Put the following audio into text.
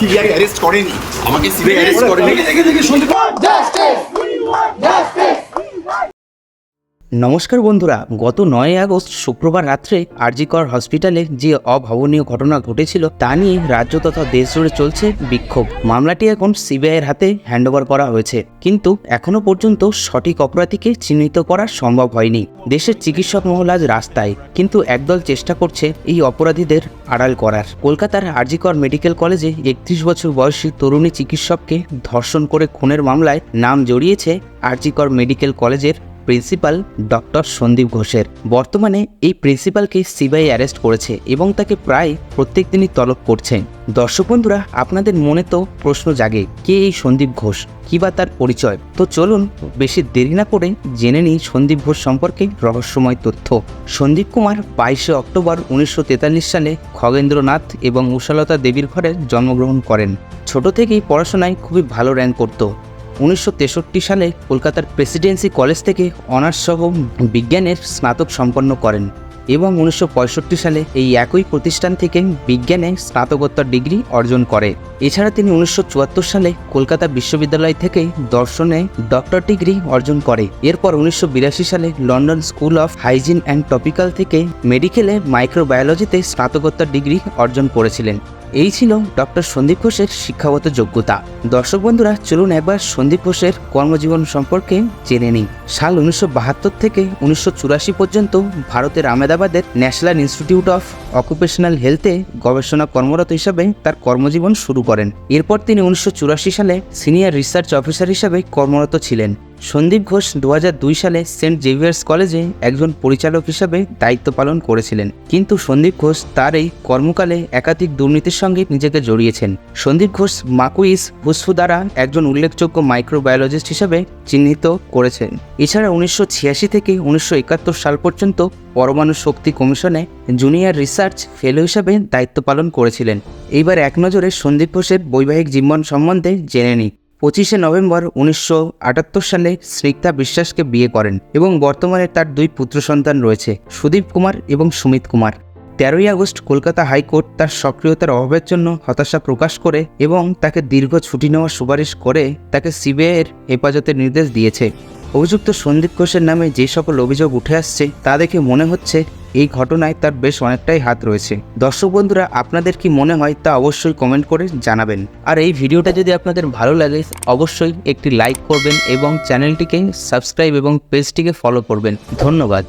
CBI arrest করেনি। আমাকে CBI arrest করেনি। নমস্কার বন্ধুরা, গত নয় আগস্ট শুক্রবার রাত্রে আরজিকর হসপিটালে যে অভাবনীয় ঘটনা ঘটেছিল তা নিয়ে রাজ্য তথা দেশ জুড়ে চলছে বিক্ষোভ। মামলাটি এখন সিবিআইয়ের হাতে হ্যান্ডওভার করা হয়েছে। কিন্তু এখনও পর্যন্ত সঠিক অপরাধীকে চিহ্নিত করা সম্ভব হয়নি। দেশের চিকিৎসক মহল আজ রাস্তায়, কিন্তু একদল চেষ্টা করছে এই অপরাধীদের আড়াল করার। কলকাতার আরজিকর মেডিকেল কলেজে একত্রিশ বছর বয়সী তরুণী চিকিৎসককে ধর্ষণ করে খুনের মামলায় নাম জড়িয়েছে আরজিকর মেডিকেল কলেজের প্রিন্সিপাল ডক্টর সন্দীপ ঘোষের। বর্তমানে এই প্রিন্সিপালকে সিবিআই অ্যারেস্ট করেছে এবং তাকে প্রায় প্রত্যেক দিনই তলব করছে। দর্শক বন্ধুরা, আপনাদের মনে তো প্রশ্ন জাগে, কে এই সন্দীপ ঘোষ? কি বা তার পরিচয়? তো চলুন, বেশি দেরি না করে জেনে নিই সন্দীপ ঘোষ সম্পর্কে রহস্যময় তথ্য। সন্দীপ কুমার বাইশে অক্টোবর উনিশশো তেতাল্লিশ সালে খগেন্দ্রনাথ এবং উষালতা দেবীর ঘরে জন্মগ্রহণ করেন। ছোট থেকেই পড়াশোনায় খুবই ভালো র্যাঙ্ক করত। উনিশশো তেষট্টি সালে কলকাতার প্রেসিডেন্সি কলেজ থেকে অনার্স সহ বিজ্ঞানের স্নাতক সম্পন্ন করেন এবং উনিশশো পঁয়ষট্টি সালে এই একই প্রতিষ্ঠান থেকে বিজ্ঞানে স্নাতকোত্তর ডিগ্রি অর্জন করে। এছাড়া তিনি উনিশশো চুয়াত্তর সালে কলকাতা বিশ্ববিদ্যালয় থেকে দর্শনে ডক্টর ডিগ্রি অর্জন করে। এরপর উনিশশো বিরাশি সালে London school of hygiene and tropical থেকে মেডিকেলে মাইক্রোবায়োলজিতে স্নাতকোত্তর ডিগ্রি অর্জন করেছিলেন। এই ছিল ডক্টর সন্দীপ ঘোষের শিক্ষাগত যোগ্যতা। দর্শক বন্ধুরা, চলুন একবার সন্দীপ ঘোষের কর্মজীবন সম্পর্কে জেনে নিই। সাল উনিশশো বাহাত্তর থেকে উনিশশো চুরাশি পর্যন্ত ভারতের আহমেদাবাদের ন্যাশনাল ইনস্টিটিউট অফ অকুপেশনাল হেলথে গবেষণা কর্মরত হিসাবে তার কর্মজীবন শুরু করেন। এরপর তিনি উনিশশো চুরাশি সালে সিনিয়র রিসার্চ অফিসার হিসাবে কর্মরত ছিলেন। সন্দীপ ঘোষ দু হাজার দুই সালে সেন্ট জেভিয়ার্স কলেজে একজন পরিচালক হিসাবে দায়িত্ব পালন করেছিলেন। কিন্তু সন্দীপ ঘোষ তার এই কর্মকালে একাধিক দুর্নীতির সঙ্গে নিজেকে জড়িয়েছেন। সন্দীপ ঘোষ মাকুইস ফুসফু দ্বারা একজন উল্লেখযোগ্য মাইক্রোবায়োলজিস্ট হিসাবে চিহ্নিত করেছেন। এছাড়া উনিশশো ছিয়াশি থেকে উনিশশো একাত্তর সাল পর্যন্ত পরমাণু শক্তি কমিশনে জুনিয়র রিসার্চ ফেলো হিসাবে দায়িত্ব পালন করেছিলেন। এইবার এক নজরে সন্দীপ ঘোষের বৈবাহিক জীবন সম্বন্ধে জেনে নিই। পঁচিশে নভেম্বর উনিশশো আটাত্তর সালে স্নিগ্ধা বিশ্বাসকে বিয়ে করেন এবং বর্তমানে তার দুই পুত্র সন্তান রয়েছে, সুদীপ কুমার এবং সুমিত কুমার। তেরোই আগস্ট কলকাতা হাইকোর্ট তার সক্রিয়তার অভাবের জন্য হতাশা প্রকাশ করে এবং তাকে দীর্ঘ ছুটি নেওয়ার সুপারিশ করে তাকে সিবিআইয়ের হেফাজতের নির্দেশ দিয়েছে। অভিযুক্ত সন্দীপ ঘোষের নামে যে সকল অভিযোগ উঠে আসছে তা দেখে মনে হচ্ছে এই ঘটনায় তার বেশ অনেকটাই হাত রয়েছে। দর্শক বন্ধুরা, আপনাদের কি মনে হয় তা অবশ্যই কমেন্ট করে জানাবেন। আর এই ভিডিওটা যদি আপনাদের ভালো লাগে, অবশ্যই একটি লাইক করবেন এবং চ্যানেলটিকে সাবস্ক্রাইব এবং পেজটিকে ফলো করবেন। ধন্যবাদ।